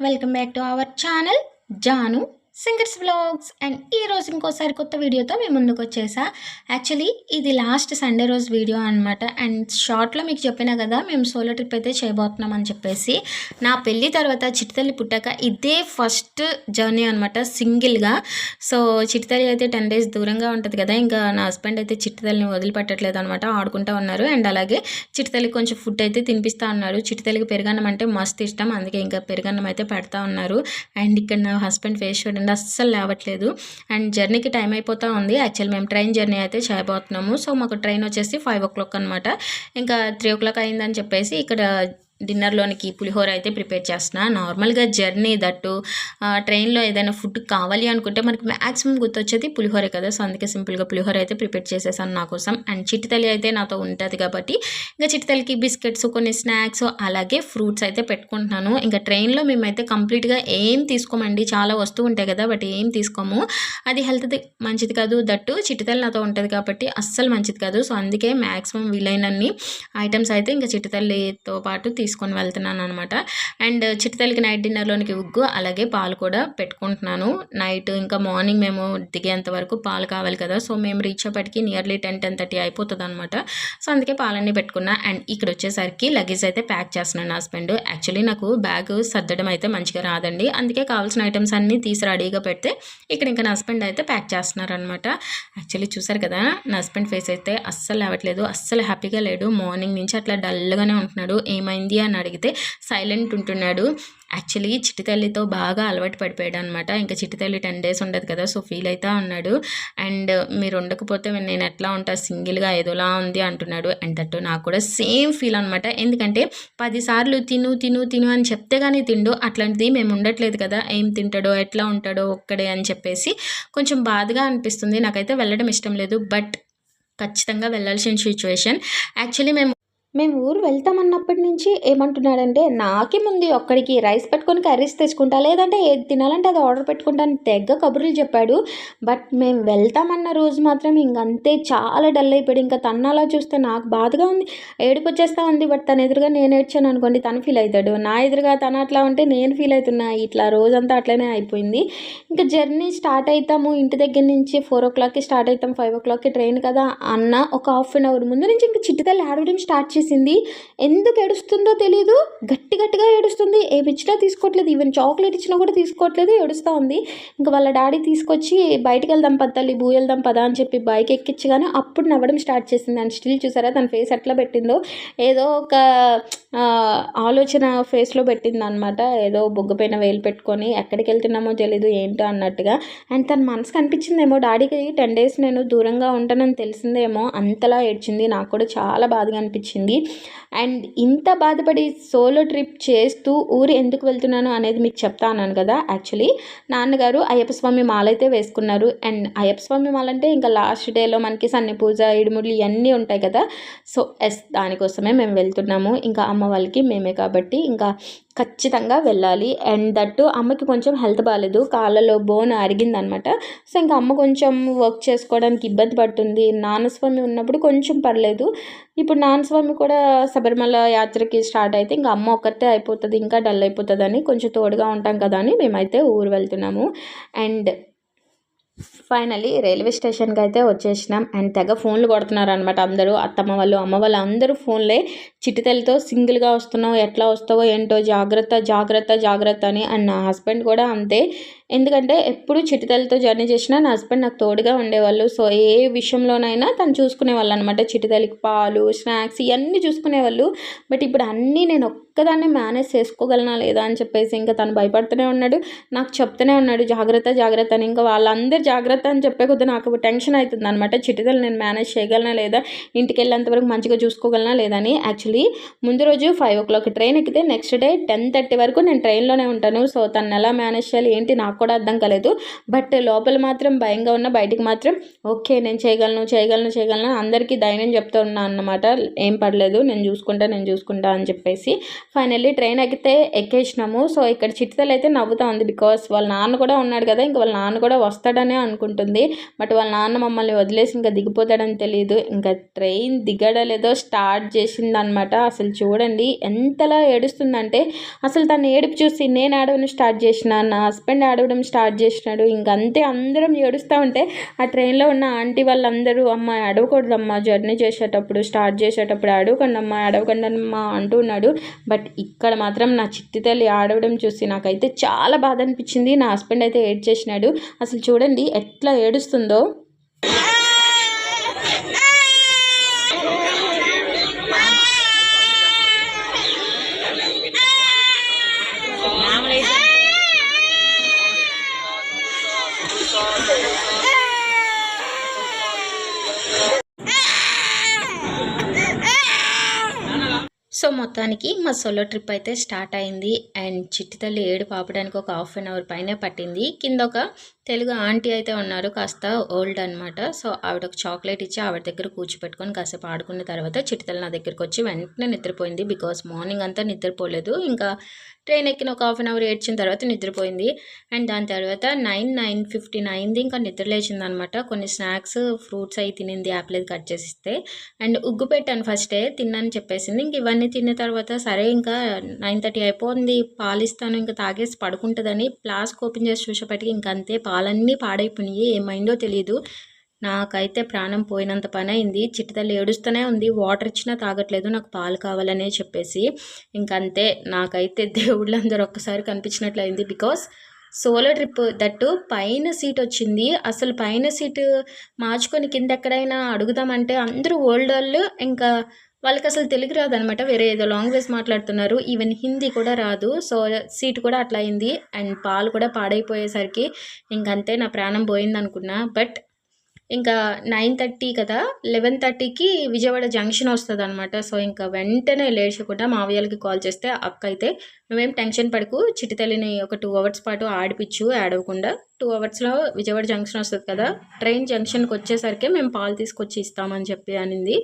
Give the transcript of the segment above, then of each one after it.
Welcome back to our channel Janu singers vlogs. And ఈ ఇంకోసారి కొత్త వీడియోతో మేము ముందుకు వచ్చేసా. యాక్చువల్లీ ఇది లాస్ట్ సండే రోజు వీడియో అనమాట అండ్ షార్ట్లో మీకు చెప్పినా కదా మేము సోలో ట్రిప్ అయితే చేయబోతున్నాం అని చెప్పేసి. నా పెళ్ళి తర్వాత చిటితల్లి పుట్టాక ఇదే ఫస్ట్ జర్నీ అనమాట సింగిల్గా సో చిటితల్లి అయితే టెన్ డేస్ దూరంగా ఉంటుంది కదా ఇంకా నా హస్బెండ్ అయితే చిటితల్లిని వదిలిపెట్టట్లేదు అనమాట ఆడుకుంటూ ఉన్నారు. అండ్ అలాగే చిటితల్లికి కొంచెం ఫుడ్ అయితే తినిపిస్తూ ఉన్నారు. చిటితల్లికి పెరుగన్నం అంటే మస్తు ఇష్టం అందుకే ఇంకా పెరుగన్నం అయితే పెడతా ఉన్నారు. అండ్ ఇక్కడ నా హస్బెండ్ ఫేస్ చూడండి అస్సలు లేవట్లేదు. అండ్ జర్నీకి టైం అయిపోతూ ఉంది. యాక్చువల్ మేము ట్రైన్ జర్నీ అయితే చేయబోతున్నాము. సో మాకు ట్రైన్ వచ్చేసి ఫైవ్ ఓ క్లాక్ అనమాట ఇంకా త్రీ ఓ క్లాక్ అయిందని చెప్పేసి ఇక్కడ డిన్నర్లోనికి పులిహోర అయితే ప్రిపేర్ చేస్తున్నా. నార్మల్గా జర్నీ దట్టు ట్రైన్లో ఏదైనా ఫుడ్ కావాలి అనుకుంటే మనకి మ్యాక్సిమం గుర్తొచ్చేది పులిహోర కదా. సో అందుకే సింపుల్గా పులిహోర అయితే ప్రిపేర్ చేసేసాను నా కోసం. అండ్ చిట్టితల్లి అయితే నాతో ఉంటుంది కాబట్టి ఇంకా చిట్టితల్లికి బిస్కెట్స్ కొన్ని స్నాక్స్ అలాగే ఫ్రూట్స్ అయితే పెట్టుకుంటున్నాను. ఇంకా ట్రైన్లో మేమైతే కంప్లీట్గా ఏం తీసుకోమండి. చాలా వస్తువు ఉంటాయి కదా బట్ ఏం తీసుకోము. అది హెల్త్ మంచిది కాదు దట్టు చిట్టితల్లి నాతో ఉంటుంది కాబట్టి అస్సలు మంచిది కాదు. సో అందుకే మ్యాక్సిమం వీలైనన్ని ఐటమ్స్ అయితే ఇంకా చిట్టితల్లితో పాటు తీసుకొని వెళ్తున్నాను అనమాట అండ్ చిట్టుతల్లికి నైట్ డిన్నర్లోనికి ఉగ్గు అలాగే పాలు కూడా పెట్టుకుంటున్నాను. నైట్ ఇంకా మార్నింగ్ మేము దిగేంత వరకు పాలు కావాలి కదా సో మేము రీచ్ అప్పటికి నియర్లీ టెన్ టెన్ థర్టీ అయిపోతుంది అనమాట సో అందుకే పాలన్నీ పెట్టుకున్నా. అండ్ ఇక్కడ వచ్చేసరికి లగేజ్ అయితే ప్యాక్ చేస్తున్నాను హస్బెండ్ యాక్చువల్లీ నాకు బ్యాగ్ సర్దడం అయితే మంచిగా రాదండి. అందుకే కావాల్సిన ఐటమ్స్ అన్నీ తీసి రెడీగా పెడితే ఇక్కడ ఇంకా నా హస్బెండ్ అయితే ప్యాక్ చేస్తున్నారనమాట యాక్చువల్లీ చూసారు కదా నా హస్బెండ్ ఫేస్ అయితే అస్సలు అవ్వట్లేదు అస్సలు హ్యాపీగా లేడు. మార్నింగ్ నుంచి అట్లా డల్గానే ఉంటున్నాడు. ఏమైంది అని అడిగితే సైలెంట్ ఉంటున్నాడు. యాక్చువల్లీ చిట్టితల్లితో బాగా అలవాటు పడిపోయాడు అనమాట ఇంకా చిట్టితల్లి టెన్ డేస్ ఉండదు కదా సో ఫీల్ అవుతా ఉన్నాడు. అండ్ మీరు ఉండకపోతే నేను ఎట్లా ఉంటా సింగిల్గా ఏదోలా ఉంది అంటున్నాడు. అండ్ దట్టు నాకు కూడా సేమ్ ఫీల్ అనమాట. ఎందుకంటే పదిసార్లు తిను తిను తిను అని చెప్తే కానీ తిండు. అట్లాంటిది మేము ఉండట్లేదు కదా ఏం తింటాడో ఎట్లా ఉంటాడో ఒక్కడే అని చెప్పేసి కొంచెం బాధగా అనిపిస్తుంది. నాకైతే వెళ్ళడం ఇష్టం లేదు. బట్ ఖచ్చితంగా వెళ్ళాల్సిన సిచ్యువేషన్. యాక్చువల్లీ మేము మేము ఊరు వెళ్తామన్నప్పటి నుంచి ఏమంటున్నాడంటే నాకే ముందు ఒక్కడికి రైస్ పెట్టుకొని కర్రీస్ తెచ్చుకుంటా లేదంటే ఏది తినాలంటే అది ఆర్డర్ పెట్టుకుంటాను తెగ్గ కబుర్లు చెప్పాడు. బట్ మేము వెళ్తామన్న రోజు మాత్రం ఇంకంతే చాలా డల్ అయిపోయాడు. ఇంకా తను అలా చూస్తే నాకు బాధగా ఉంది. ఏడుపు వచ్చేస్తా ఉంది బట్ తన ఎదురుగా నేను ఏడ్చాను అనుకోండి తను ఫీల్ అవుతాడు. నా ఎదురుగా తను అట్లా ఉంటే నేను ఫీల్ అవుతున్నా ఇట్లా రోజంతా అట్లనే అయిపోయింది. ఇంకా జర్నీ స్టార్ట్ అవుతాము ఇంటి దగ్గర నుంచి ఫోర్ ఓ క్లాక్కి స్టార్ట్ అవుతాం ఫైవ్ ఓ క్లాక్కి ట్రైన్ కదా అన్న ఒక హాఫ్ అన్ అవర్ ముందు నుంచి ఇంకా చిట్టుతల్లి ఆడవడం స్టార్ట్ వచ్చేసింది. ఎందుకు ఏడుస్తుందో తెలియదు గట్టి గట్టిగా ఏడుస్తుంది. ఏమిచ్చినా తీసుకోవట్లేదు. ఈవెన్ చాక్లెట్ ఇచ్చినా కూడా తీసుకోవట్లేదు. ఏడుస్తూ ఉంది. ఇంకా వాళ్ళ డాడీ తీసుకొచ్చి బయటికి వెళ్దాం పద్దాలి భూ వెళ్దాం పదా అని చెప్పి బైక్ ఎక్కించగానే అప్పుడు నవ్వడం స్టార్ట్ చేసింది. అండ్ స్టిల్ చూసారా? తన ఫేస్ ఎట్లా పెట్టిందో? ఏదో ఒక ఆలోచన ఫేస్లో పెట్టింది అనమాట ఏదో బొగ్గపైన వేలు పెట్టుకొని ఎక్కడికి వెళ్తున్నామో తెలీదు ఏంటో అన్నట్టుగా. అండ్ తన మనసుకు అనిపించిందేమో డాడీకి టెన్ డేస్ నేను దూరంగా ఉంటానని తెలిసిందేమో. అంతలా ఏడ్చింది. నాకు కూడా చాలా బాధగా అనిపించింది. అండ్ ఇంత బాధపడి సోలో ట్రిప్ చేస్తూ ఊరు ఎందుకు వెళ్తున్నాను అనేది మీకు చెప్తా అన్నాను కదా యాక్చువల్లీ. నాన్నగారు అయ్యప్ప స్వామి మాలైతే వేసుకున్నారు. అండ్ అయ్యప్ప స్వామి మాల అంటే ఇంకా లాస్ట్ డేలో మనకి సన్ని పూజ ఇడుముడులు ఇవన్నీ ఉంటాయి కదా. సో ఎస్ దానికోసమే మేము వెళ్తున్నాము. ఇంకా అమ్మ వాళ్ళకి మేమే కాబట్టి ఇంకా ఖచ్చితంగా వెళ్ళాలి. అండ్ దట్టు అమ్మకి కొంచెం హెల్త్ బాగాలేదు కాళ్ళలో బోన్ అరిగిందనమాట. సో ఇంకా అమ్మ కొంచెం వర్క్ చేసుకోవడానికి ఇబ్బంది పడుతుంది. నాన్నస్వామి ఉన్నప్పుడు కొంచెం పర్లేదు. ఇప్పుడు నాన్నస్వామి కూడా శబరిమల యాత్రకి స్టార్ట్ అయితే ఇంకా అమ్మ ఒక్కతే అయిపోతుంది. ఇంకా డల్ అయిపోతుందని కొంచెం తోడుగా ఉంటాం కదా అని మేమైతే ఊరు వెళ్తున్నాము. అండ్ ఫైనలీ రైల్వే స్టేషన్కి అయితే వచ్చేసినాం. అండ్ తెగ ఫోన్లు కొడుతున్నారు అనమాట అందరూ. అత్తమ్మ వాళ్ళు అమ్మ వాళ్ళు అందరూ ఫోన్లే. చిట్టితెలతో సింగిల్గా వస్తున్నావు ఎట్లా వస్తావో ఏంటో జాగ్రత్త జాగ్రత్త జాగ్రత్త అని. అండ్ నా హస్బెండ్ కూడా అంతే. ఎందుకంటే ఎప్పుడు చిటితలతో జర్నీ చేసినా నా హస్బెండ్ నాకు తోడుగా ఉండేవాళ్ళు. సో ఏ విషయంలోనైనా తను చూసుకునేవాళ్ళు అనమాట చిటితలికి పాలు స్నాక్స్ ఇవన్నీ చూసుకునేవాళ్ళు బట్ ఇప్పుడు అన్నీ నేను ఒక్కదాన్ని మేనేజ్ చేసుకోగలనా లేదా అని చెప్పేసి ఇంకా తను భయపడుతూనే ఉన్నాడు. నాకు చెప్తూనే ఉన్నాడు జాగ్రత్త జాగ్రత్త అని. ఇంకా వాళ్ళందరూ జాగ్రత్త అని చెప్పే కొద్ది నాకు టెన్షన్ అవుతుంది అనమాట చిటితలు నేను మేనేజ్ చేయగలనా లేదా? ఇంటికి వెళ్ళేంతవరకు మంచిగా చూసుకోగలనా లేదని. యాక్చువల్లీ ముందు రోజు ఫైవ్ ఓ క్లాక్ ట్రైన్ ఎక్కితే నెక్స్ట్ డే టెన్ థర్టీ వరకు నేను ట్రైన్లోనే ఉంటాను. సో తను ఎలా మేనేజ్ చేయాలి ఏంటి నాకు కూడా అర్థం కాలేదు. బట్ లోపల మాత్రం భయంగా ఉన్న బయటికి మాత్రం ఓకే నేను చేయగలను చేయగలను చేయగలను అందరికీ ధైర్యం చెప్తూ ఉన్నాను అన్నమాట. ఏం పర్లేదు నేను చూసుకుంటా నేను చూసుకుంటా అని చెప్పేసి ఫైనల్లీ ట్రైన్ ఎక్కితే ఎక్కేసినాము. సో ఇక్కడ చిట్తలు అయితే నవ్వుతా ఉంది. బికాస్ వాళ్ళ నాన్న కూడా ఉన్నాడు కదా ఇంకా వాళ్ళ నాన్న కూడా వస్తాడనే అనుకుంటుంది. బట్ వాళ్ళ నాన్న మమ్మల్ని వదిలేసి ఇంకా దిగిపోతాడని తెలియదు ఇంకా ట్రైన్ దిగడలేదో స్టార్ట్ చేసింది అనమాట అసలు చూడండి ఎంతలా ఏడుస్తుందంటే అసలు తను ఏడుపు చూసి నేను ఆడవడం స్టార్ట్ చేసిన నా హస్బెండ్ ఆడవడం స్టార్ట్ చేసినాడు. ఇంకంతే అందరం ఏడుస్తూ ఉంటే ఆ ట్రైన్లో ఉన్న ఆంటీ వాళ్ళందరూ అమ్మ అడవకూడదమ్మా జర్నీ చేసేటప్పుడు స్టార్ట్ చేసేటప్పుడు అడవకండి అమ్మా అడవకండి అమ్మా అంటూ ఉన్నాడు. బట్ ఇక్కడ మాత్రం నా చిట్టి తల్లి ఆడవడం చూసి నాకైతే చాలా బాధ అనిపించింది. నా హస్బెండ్ అయితే ఏడ్ చేసినాడు అసలు చూడండి ఎట్లా ఏడుస్తుందో. సో మొత్తానికి మా సోలో ట్రిప్ అయితే స్టార్ట్ అయింది. అండ్ చిట్టి తల్లి ఏడు పాపడానికి ఒక హాఫ్ అన్ అవర్ పైనే పట్టింది. కింద ఒక తెలుగు ఆంటీ అయితే ఉన్నారు కాస్త ఓల్డ్ అనమాట సో ఆవిడ ఒక చాక్లెట్ ఇచ్చి ఆవిడ దగ్గర కూర్చోపెట్టుకొని కాసేపు ఆడుకున్న తర్వాత చిట్టి నా దగ్గరికి వచ్చి వెంటనే నిద్రపోయింది. బికాస్ మార్నింగ్ అంతా నిద్రపోలేదు. ఇంకా ట్రైన్ ఎక్కిన ఒక హాఫ్ అన్ అవర్ ఏడ్చిన తర్వాత నిద్రపోయింది. అండ్ దాని తర్వాత నైన్ నైన్ ఫిఫ్టీ నైన్ది ఇంకా నిద్ర లేచింది అనమాట కొన్ని స్నాక్స్ ఫ్రూట్స్ అవి తినింది యాప్ లేదు కట్ చేసిస్తే. అండ్ ఉగ్గు పెట్టాను ఫస్టే తిన్నాను చెప్పేసింది. ఇంక ఇవన్నీ తిన్న తర్వాత సరే ఇంకా నైన్ థర్టీ అయిపోయింది పాలిస్తాను ఇంకా తాగేసి పడుకుంటుందని ప్లాస్క్ ఓపెన్ చేసి చూసేపటికి ఇంక అంతే పాలన్నీ పాడైపోయినాయి. ఏమైందో తెలియదు నాకైతే ప్రాణం పోయినంత పని అయింది. చిట్టుతల్లి ఏడుస్తూనే ఉంది. వాటర్ ఇచ్చినా తాగట్లేదు. నాకు పాలు కావాలనే చెప్పేసి. ఇంకంతే. నాకైతే దేవుళ్ళందరూ ఒక్కసారి కనిపించినట్లయింది. బికాస్ సోలో ట్రిప్ దట్టు పైన సీట్ వచ్చింది. అసలు పైన సీటు మార్చుకొని కింద ఎక్కడైనా అడుగుదామంటే అందరూ ఓల్డ్ వాళ్ళు ఇంకా వాళ్ళకి అసలు తెలుగు రాదనమాట వేరే ఏదో లాంగ్వేజ్ మాట్లాడుతున్నారు. ఈవెన్ హిందీ కూడా రాదు. సో సీట్ కూడా అట్లా అయింది. అండ్ పాలు కూడా పాడైపోయేసరికి ఇంకంతే నా ప్రాణం పోయింది అనుకున్నా బట్ ఇంకా నైన్ థర్టీ కదా లెవెన్ థర్టీకి విజయవాడ జంక్షన్ వస్తుంది అనమాట సో ఇంకా వెంటనే లేచకుండా మావయ్యలకి కాల్ చేస్తే అక్క అయితే నువ్వేం టెన్షన్ పడకు. చిటితల్లిని ఒక టూ అవర్స్ పాటు ఆడిపించు ఆడవకుండా టూ అవర్స్లో విజయవాడ జంక్షన్ వస్తుంది కదా ట్రైన్ జంక్షన్కి వచ్చేసరికి మేము పాలు తీసుకొచ్చి ఇస్తామని చెప్పి అనింది.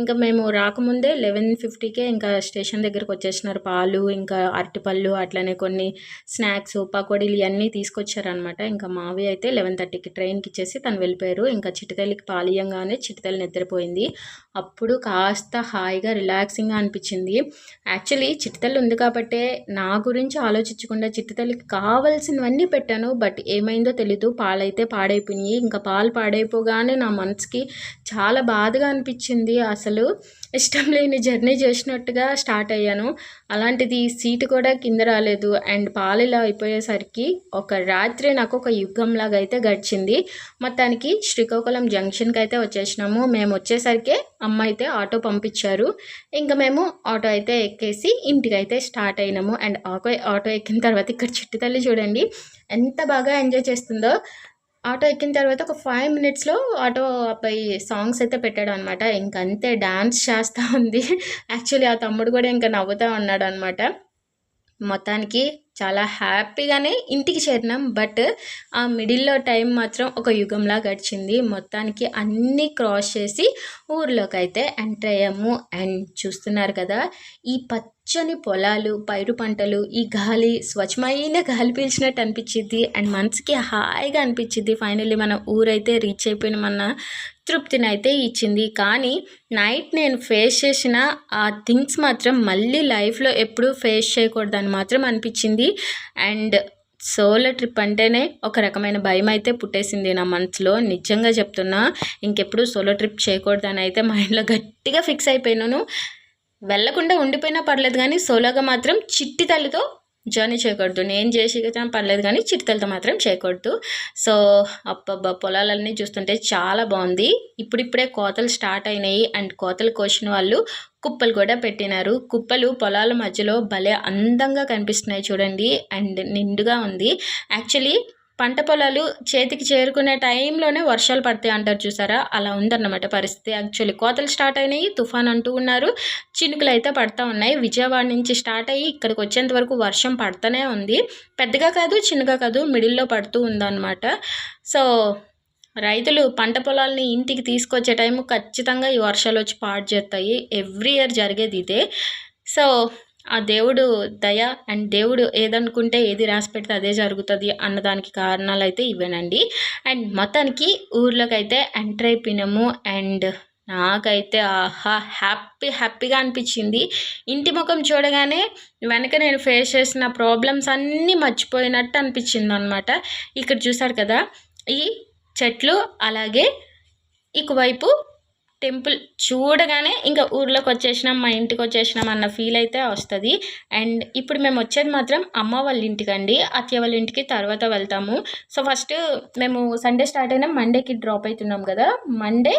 ఇంకా మేము రాకముందే లెవెన్ ఫిఫ్టీకే ఇంకా స్టేషన్ దగ్గరకు వచ్చేసినారు పాలు ఇంకా అరటిపళ్ళు అట్లనే కొన్ని స్నాక్స్ పకోడీలు ఇవన్నీ తీసుకొచ్చారనమాట ఇంకా మావి అయితే లెవెన్ థర్టీకి ట్రైన్కి ఇచ్చేసి తను వెళ్ళిపోయారు. ఇంకా చిటితల్లికి పాలు ఇయ్యంగానే చిటితల్లి నిద్రపోయింది. అప్పుడు కాస్త హాయిగా రిలాక్సింగ్గా అనిపించింది. యాక్చువల్లీ చిటితల్లి ఉంది కాబట్టే నా గురించి ఆలోచించకుండా చిట్టితల్లికి కావాల్సినవన్నీ పెట్టాను. బట్ ఏమైందో తెలీదు. పాలైతే పాడైపోయినాయి. ఇంకా పాలు పాడైపోగానే నా మనసుకి చాలా బాధగా అనిపించింది అసలు. ఇష్టం లేని జర్నీ చేసినట్టుగా స్టార్ట్ అయ్యాను. అలాంటిది సీటు కూడా కింద రాలేదు. అండ్ పాలు ఇలా అయిపోయేసరికి ఒక రాత్రి నాకు ఒక యుగంలాగా అయితే గడిచింది. మొత్తానికి శ్రీకాకుళం జంక్షన్కి అయితే వచ్చేసినాము. మేము వచ్చేసరికి అమ్మ అయితే ఆటో పంపించారు. ఇంకా మేము ఆటో అయితే ఎక్కేసి ఇంటికి అయితే స్టార్ట్ అయినాము. అండ్ ఆటో ఆటో ఎక్కిన తర్వాత ఇక్కడ చుట్టుతల్లి చూడండి ఎంత బాగా ఎంజాయ్ చేస్తుందో. ఆటో ఎక్కిన తర్వాత ఒక ఫైవ్ మినిట్స్లో ఆటో అబ్బాయి సాంగ్స్ అయితే పెట్టాడు అనమాట ఇంకంతే డాన్స్ చేస్తూ ఉంది. యాక్చువల్లీ ఆ తమ్ముడు కూడా ఇంకా నవ్వుతూ ఉన్నాడు అనమాట మొత్తానికి చాలా హ్యాపీగానే ఇంటికి చేరినాం. బట్ ఆ మిడిల్లో టైం మాత్రం ఒక యుగంలా గడిచింది. మొత్తానికి అన్నీ క్రాస్ చేసి ఊర్లోకి అయితే ఎంటర్ అయ్యాము. అండ్ చూస్తున్నారు కదా ఈ పచ్చని పొలాలు పైరు పంటలు ఈ గాలి స్వచ్ఛమైన గాలి పీల్చినట్టు అనిపించింది అండ్ మనసుకి హాయిగా అనిపించింది ఫైనల్లీ మన ఊరైతే రీచ్ అయిపోయిన మన తృప్తిని అయితే ఇచ్చింది. కానీ నైట్ నేను ఫేస్ చేసిన ఆ థింగ్స్ మాత్రం మళ్ళీ లైఫ్లో ఎప్పుడూ ఫేస్ చేయకూడదని మాత్రం అనిపించింది. అండ్ సోలో ట్రిప్ అంటేనే ఒక రకమైన భయం అయితే పుట్టేసింది నా మనసులో. నిజంగా చెప్తున్నా ఇంకెప్పుడు సోలో ట్రిప్ చేయకూడదని అయితే మైండ్లో గట్టిగా ఫిక్స్ అయిపోయినాను. వెళ్ళకుండా ఉండిపోయినా పర్లేదు కానీ సోలోగా మాత్రం చిట్టి తల్లితో జర్నీ చేయకూడదు. నేను చేసి పర్లేదు కానీ చిట్కలతో మాత్రం చేయకూడదు. సో అబ్బబ్బా పొలాలన్నీ చూస్తుంటే చాలా బాగుంది. ఇప్పుడిప్పుడే కోతలు స్టార్ట్ అయినాయి అండ్ కోతలు కోసిన వాళ్ళు కుప్పలు కూడా పెట్టినారు. కుప్పలు పొలాల మధ్యలో భలే అందంగా కనిపిస్తున్నాయి చూడండి. అండ్ నిండుగా ఉంది. యాక్చువల్లీ పంట పొలాలు చేతికి చేరుకునే టైంలోనే వర్షాలు పడతాయి అంటారు చూసారా? అలా ఉందన్నమాట పరిస్థితి. యాక్చువల్లీ కోతలు స్టార్ట్ అయినాయి తుఫాన్ అంటూ ఉన్నారు. చినుకులు అయితే పడతా ఉన్నాయి. విజయవాడ నుంచి స్టార్ట్ అయ్యి ఇక్కడికి వచ్చేంత వరకు వర్షం పడుతూనే ఉంది. పెద్దగా కాదు చిన్నగా కాదు మిడిల్లో పడుతూ ఉందన్నమాట. సో రైతులు పంట పొలాల్ని ఇంటికి తీసుకొచ్చే టైం ఖచ్చితంగా ఈ వర్షాలు వచ్చి పాడు చేస్తాయి. ఎవ్రీ ఇయర్ జరిగేది ఇదే. సో ఆ దేవుడు దయ అండ్ దేవుడు ఏదనుకుంటే ఏది రాసి పెడితే అదే జరుగుతుంది అన్నదానికి కారణాలు అయితే ఇవేనండి. అండ్ మొత్తానికి ఊర్లోకి అయితే ఎంటర్ అయిపోయినాము అండ్ నాకైతే ఆహా హ్యాపీ హ్యాపీగా అనిపించింది. ఇంటి ముఖం చూడగానే వెనక నేను ఫేస్ చేసిన ప్రాబ్లమ్స్ అన్నీ మర్చిపోయినట్టు అనిపించింది అనమాట ఇక్కడ చూసారు కదా ఈ చెట్లు అలాగే ఇకువైపు టెంపుల్ చూడగానే ఇంకా ఊర్లోకి వచ్చేసినాం మా ఇంటికి వచ్చేసినాం అన్న ఫీల్ అయితే వస్తుంది. అండ్ ఇప్పుడు మేము వచ్చేది మాత్రం అమ్మ వాళ్ళ ఇంటికి అండి. అత్తయ్య వాళ్ళ ఇంటికి తర్వాత వెళ్తాము. సో ఫస్ట్ మేము సండే స్టార్ట్ అయినా మండేకి డ్రాప్ అవుతున్నాం కదా. మండే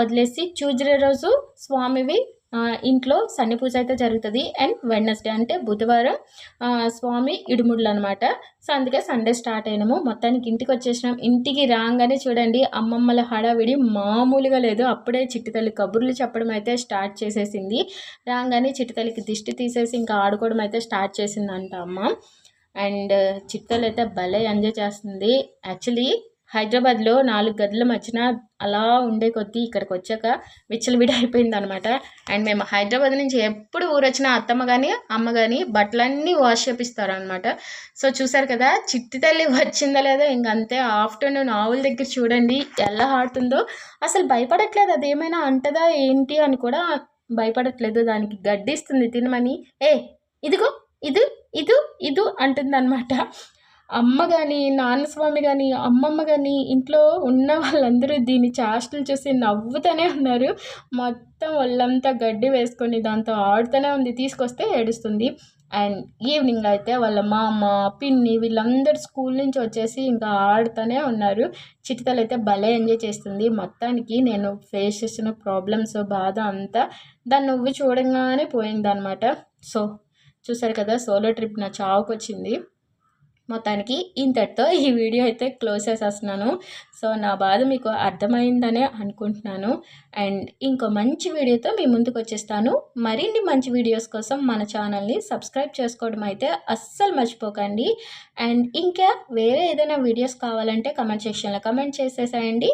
వదిలేసి ట్యూస్డే రోజు స్వామివి ఇంట్లో సన్ని పూజ అయితే జరుగుతుంది. అండ్ వెడ్నెస్డే అంటే బుధవారం స్వామి ఇడుముడులు అనమాట సో అందుకే సండే స్టార్ట్ అయినాము. మొత్తానికి ఇంటికి వచ్చేసినాం. ఇంటికి రాగానే చూడండి అమ్మమ్మల హడావిడి మామూలుగా లేదు. అప్పుడే చిట్టితల్లి కబుర్లు చెప్పడం అయితే స్టార్ట్ చేసేసింది. రాగానే చిట్టితల్లికి దిష్టి తీసేసి ఇంకా ఆడుకోవడం అయితే స్టార్ట్ చేసిందంట అమ్మ. అండ్ చిట్టలు అయితే భలే ఎంజాయ్ చేస్తుంది. యాక్చువల్లీ హైదరాబాద్లో నాలుగు గదుల మధ్యన అలా ఉండే కొద్దీ ఇక్కడికి వచ్చాక విచ్చలవిడి అయిపోయింది అనమాట అండ్ మేము హైదరాబాద్ నుంచి ఎప్పుడు ఊరొచ్చినా అత్తమ్మ కానీ అమ్మ కానీ బట్టలన్నీ వాష్ చేపిస్తారు అనమాట సో చూసారు కదా చిట్టి తల్లి వచ్చిందా లేదా ఇంక అంతే. ఆఫ్టర్నూన్ ఆవుల దగ్గర చూడండి ఎలా ఆడుతుందో. అసలు భయపడట్లేదు అదేమైనా అంటదా ఏంటి అని కూడా భయపడట్లేదు. దానికి గడ్డిస్తుంది తినమని. ఏ ఇదిగో ఇది ఇది ఇది అంటుంది అంటుందన్నమాట. అమ్మ కానీ నాన్నస్వామి కానీ అమ్మమ్మ కానీ ఇంట్లో ఉన్న వాళ్ళందరూ దీని చేష్టలు చూసి నవ్వుతూనే ఉన్నారు. మొత్తం ఒళ్ళంతా గడ్డి వేసుకొని దాంతో ఆడుతూనే ఉంది. తీసుకొస్తే ఏడుస్తుంది. అండ్ ఈవినింగ్ అయితే వాళ్ళ మామ పిన్ని వీళ్ళందరూ స్కూల్ నుంచి వచ్చేసి ఇంకా ఆడుతూనే ఉన్నారు. చిటితలు అయితే భలే ఎంజాయ్ చేస్తుంది. మొత్తానికి నేను ఫేస్ చేసిన ప్రాబ్లమ్స్ బాధ అంతా దాన్ని నువ్వు చూడంగానే పోయిందనమాట సో చూసారు కదా సోలో ట్రిప్ నా చావుకు వచ్చింది మొత్తానికి ఇంతటితో ఈ వీడియో అయితే క్లోజ్ చేసేస్తున్నాను. సో నా బాధ మీకు అర్థమైందనే అనుకుంటున్నాను. అండ్ ఇంకో మంచి వీడియోతో మీ ముందుకు వచ్చేస్తాను. మరిన్ని మంచి వీడియోస్ కోసం మన ఛానల్ని సబ్స్క్రైబ్ చేసుకోవడం అయితే అస్సలు మర్చిపోకండి. అండ్ ఇంకా వేరే ఏదైనా వీడియోస్ కావాలంటే కమెంట్ సెక్షన్లో కమెంట్ చేసేసేయండి.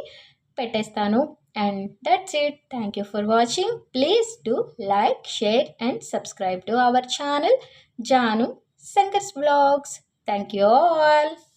పెట్టేస్తాను. And that's it. Thank you for watching. Please do like share and subscribe to our channel Janu Shankars blogs. Thank you all.